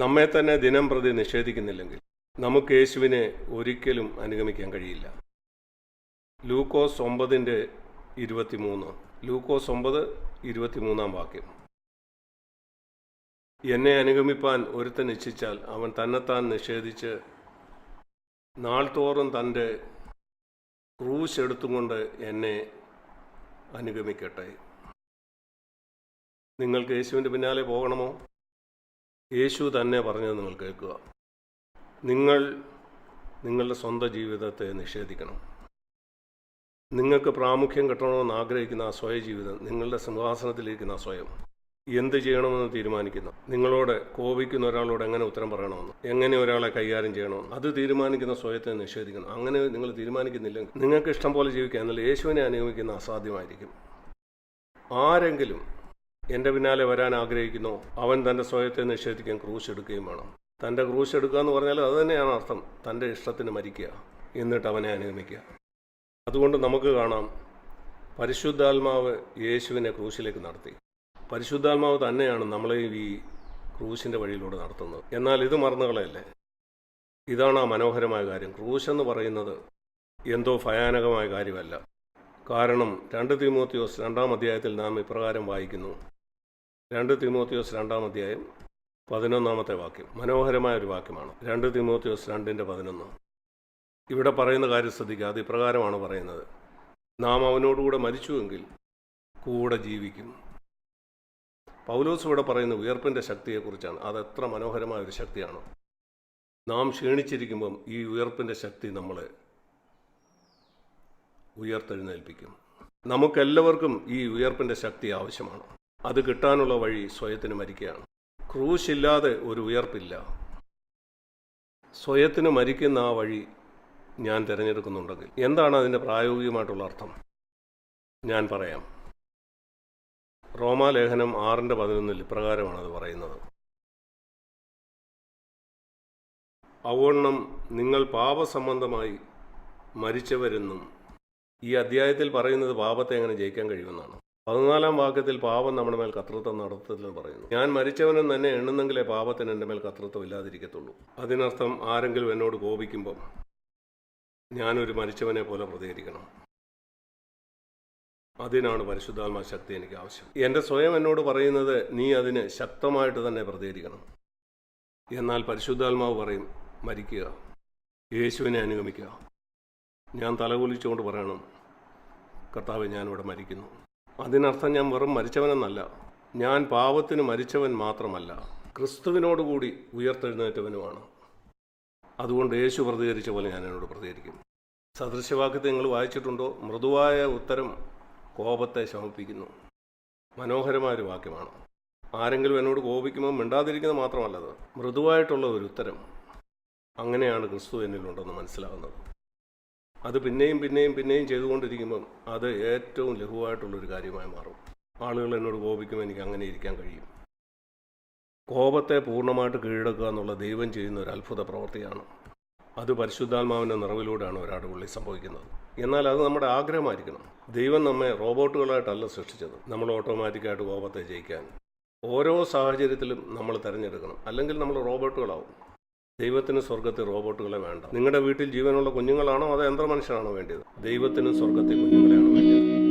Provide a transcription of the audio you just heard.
നമ്മെ തന്നെ ദിനം പ്രതി നിഷേധിക്കുന്നില്ലെങ്കിൽ നമുക്ക് യേശുവിനെ ഒരിക്കലും അനുഗമിക്കാൻ കഴിയില്ല. ലൂക്കോസ് ഒമ്പതിന്റെ ഇരുപത്തിമൂന്ന് ലൂക്കോസ് ഒമ്പത് ഇരുപത്തിമൂന്നാം വാക്യം. എന്നെ അനുഗമിപ്പാൻ ഒരുത്തൻ ഇച്ഛിച്ചാൽ അവൻ തന്നെത്താൻ നിഷേധിച്ച് നാൾതോറും തന്റെ ക്രൂശ് എടുത്തുകൊണ്ട് എന്നെ അനുഗമിക്കട്ടെ. നിങ്ങൾക്ക് യേശുവിന്റെ പിന്നാലെ പോകണമോ? യേശു തന്നെ പറഞ്ഞത് നിങ്ങൾ കേൾക്കുക. നിങ്ങൾ നിങ്ങളുടെ സ്വന്തം ജീവിതത്തെ നിഷേധിക്കണം. നിങ്ങൾക്ക് പ്രാമുഖ്യം കിട്ടണമെന്ന് ആഗ്രഹിക്കുന്ന ആ സ്വയ ജീവിതം നിങ്ങളുടെ സിംഹാസനത്തിലിരിക്കുന്ന ആ സ്വയം എന്ത് ചെയ്യണമെന്ന് തീരുമാനിക്കുന്നു? നിങ്ങളോട് കോപിക്കുന്ന ഒരാളോട് എങ്ങനെ ഉത്തരം പറയണമെന്ന്? എങ്ങനെ ഒരാളെ കൈകാര്യം ചെയ്യണമെന്ന്? അത് തീരുമാനിക്കുന്ന സ്വയത്തെ നിഷേധിക്കണം. അങ്ങനെ നിങ്ങൾ തീരുമാനിക്കുന്നില്ലെങ്കിൽ നിങ്ങൾക്ക് ഇഷ്ടം പോലെ ജീവിക്കുക എന്നാൽ യേശുവിനെ അനുഗമിക്കുന്ന അസാധ്യമായിരിക്കും. ആരെങ്കിലും എന്റെ പിന്നാലെ വരാൻ ആഗ്രഹിക്കുന്നു. അവൻ തന്റെ സ്വയത്തെ നിഷേധിക്കാൻ ക്രൂശ് എടുക്കുകയും വേണം. തന്റെ ക്രൂശ് എടുക്കുക എന്ന് പറഞ്ഞാൽ അത് തന്നെയാണ് അർത്ഥം. തന്റെ ഇഷ്ടത്തിന് മരിക്കുക. എന്നിട്ട് അവനെ അനുഗമിക്കുക. അതുകൊണ്ട് നമുക്ക് കാണാം പരിശുദ്ധാത്മാവ് യേശുവിനെ ക്രൂശിലേക്ക് നടത്തി. പരിശുദ്ധാത്മാവ് തന്നെയാണ് നമ്മളെ ഈ ക്രൂശിന്റെ വഴിയിലൂടെ നടത്തുന്നത്. എന്നാൽ ഇത് മറന്നുകളയല്ലേ? ഇതാണ് ആ മനോഹരമായ കാര്യം. ക്രൂശ് എന്ന് പറയുന്നത് എന്തോ ഭയാനകമായ കാര്യമല്ല. കാരണം രണ്ട് തിമോത്തിയോസ് രണ്ടാം അധ്യായത്തിൽ നാം ഇപ്രകാരം വായിക്കുന്നു. രണ്ട് തിമോത്തിയോസ് രണ്ടാം അധ്യായം പതിനൊന്നാമത്തെ വാക്യം. മനോഹരമായ ഒരു വാക്യമാണ്. രണ്ട് തിമോത്തിയോസ് രണ്ടിന്റെ പതിനൊന്ന്. ഇവിടെ പറയുന്ന കാര്യം ശ്രദ്ധിക്കുക. അത് ഇപ്രകാരമാണ് പറയുന്നത്. നാം അവനോടുകൂടെ മരിച്ചുവെങ്കിൽ കൂടെ ജീവിക്കും. പൗലോസ് ഇവിടെ പറയുന്ന ഉയർപ്പിന്റെ ശക്തിയെക്കുറിച്ചാണ്. അത് എത്ര മനോഹരമായ ഒരു ശക്തിയാണ്. നാം ക്ഷീണിച്ചിരിക്കുമ്പം ഈ ഉയർപ്പിന്റെ ശക്തി നമ്മളെ ഉയർത്തെഴുന്നേൽപ്പിക്കും. നമുക്കെല്ലാവർക്കും ഈ ഉയർപ്പിന്റെ ശക്തി ആവശ്യമാണ്. അത് കിട്ടാനുള്ള വഴി സ്വയത്തിന് മരിക്കുകയാണ്. ക്രൂശില്ലാതെ ഒരു ഉയർപ്പില്ല. സ്വയത്തിന് മരിക്കുന്ന ആ വഴി ഞാൻ തിരഞ്ഞെടുക്കുന്നുണ്ടെങ്കിൽ എന്താണ് അതിന്റെ പ്രായോഗികമായിട്ടുള്ള അർത്ഥം? ഞാൻ പറയാം. റോമാലേഖനം ആറിന്റെ പതിനൊന്നിൽ ഇപ്രകാരമാണ് അത് പറയുന്നത്. അവണ്ണം നിങ്ങൾ പാപസംബന്ധമായി മരിച്ചവരെന്നും ഈ അധ്യായത്തിൽ പറയുന്നത് പാപത്തെ എങ്ങനെ ജയിക്കാൻ കഴിയുമെന്നാണ്. പതിനാലാം വാക്യത്തിൽ പാപം നമ്മുടെ മേൽ കത്രത്വം നടത്തത്തില്ലെന്ന് പറയുന്നു. ഞാൻ മരിച്ചവനും തന്നെ എണ്ണുന്നെങ്കിലേ പാപത്തിന് എന്റെ മേൽ കത്രത്വം ഇല്ലാതിരിക്കത്തുള്ളൂ. അതിനർത്ഥം ആരെങ്കിലും എന്നോട് കോപിക്കുമ്പം ഞാനൊരു മരിച്ചവനെ പോലെ പ്രതികരിക്കണം. അതിനാണ് പരിശുദ്ധാത്മാ ശക്തി എനിക്ക് ആവശ്യം. എന്റെ സ്വയം എന്നോട് പറയുന്നത് നീ അതിന് ശക്തമായിട്ട് തന്നെ പ്രതികരിക്കണം. എന്നാൽ പരിശുദ്ധാത്മാവ് പറയും മരിക്കുക. യേശുവിനെ അനുഗമിക്കുക. ഞാൻ തലകുലിച്ചുകൊണ്ട് പറയണം കർത്താവ് ഞാനിവിടെ മരിക്കുന്നു. അതിനർത്ഥം ഞാൻ വെറും മരിച്ചവനെന്നല്ല. ഞാൻ പാപത്തിന് മരിച്ചവൻ മാത്രമല്ല. ക്രിസ്തുവിനോടുകൂടി ഉയർത്തെഴുന്നേറ്റവനുമാണ്. അതുകൊണ്ട് യേശു പ്രതികരിച്ച പോലെ ഞാൻ എന്നോട് പ്രതികരിക്കും. സദൃശവാക്യത്തെ നിങ്ങൾ വായിച്ചിട്ടുണ്ടോ? മൃദുവായ ഉത്തരം കോപത്തെ ശമിപ്പിക്കുന്നു. മനോഹരമായൊരു വാക്യമാണ്. ആരെങ്കിലും എന്നോട് കോപിക്കുമ്പോൾ മിണ്ടാതിരിക്കുന്നത് മാത്രമല്ലത് മൃദുവായിട്ടുള്ള ഒരു ഉത്തരം. അങ്ങനെയാണ് ക്രിസ്തു എന്നിലുണ്ടെന്ന് മനസ്സിലാകുന്നത്. അത് പിന്നെയും പിന്നെയും പിന്നെയും ചെയ്തുകൊണ്ടിരിക്കുമ്പം അത് ഏറ്റവും ലഘുവായിട്ടുള്ളൊരു കാര്യമായി മാറും. ആളുകൾ എന്നോട് കോപിക്കുമ്പോൾ എനിക്ക് അങ്ങനെ ഇരിക്കാൻ കഴിയും. കോപത്തെ പൂർണമായിട്ട് കീഴടക്കുക എന്നുള്ള ദൈവം ചെയ്യുന്ന ഒരു അത്ഭുത പ്രവൃത്തിയാണ്. അത് പരിശുദ്ധാത്മാവിന്റെ നിറവിലൂടെയാണ് ഒരാളുടെ ഉള്ളിൽ സംഭവിക്കുന്നത്. എന്നാൽ അത് നമ്മുടെ ആഗ്രഹമായിരിക്കണം. ദൈവം നമ്മെ റോബോട്ടുകളായിട്ടല്ല സൃഷ്ടിച്ചത്. നമ്മൾ ഓട്ടോമാറ്റിക്കായിട്ട് കോപത്തെ ജയിക്കാൻ. ഓരോ സാഹചര്യത്തിലും നമ്മൾ തിരഞ്ഞെടുക്കണം. അല്ലെങ്കിൽ നമ്മൾ റോബോട്ടുകളാവും. ദൈവത്തിന് സ്വർഗത്തിൽ റോബോട്ടുകളെ വേണ്ട. നിങ്ങളുടെ വീട്ടിൽ ജീവനുള്ള കുഞ്ഞുങ്ങളാണോ അതോ യന്ത്രമനുഷ്യനാണോ വേണ്ടത് ദൈവത്തിന് സ്വർഗത്തിൽ കുഞ്ഞുങ്ങളെയാണ് വേണ്ടത്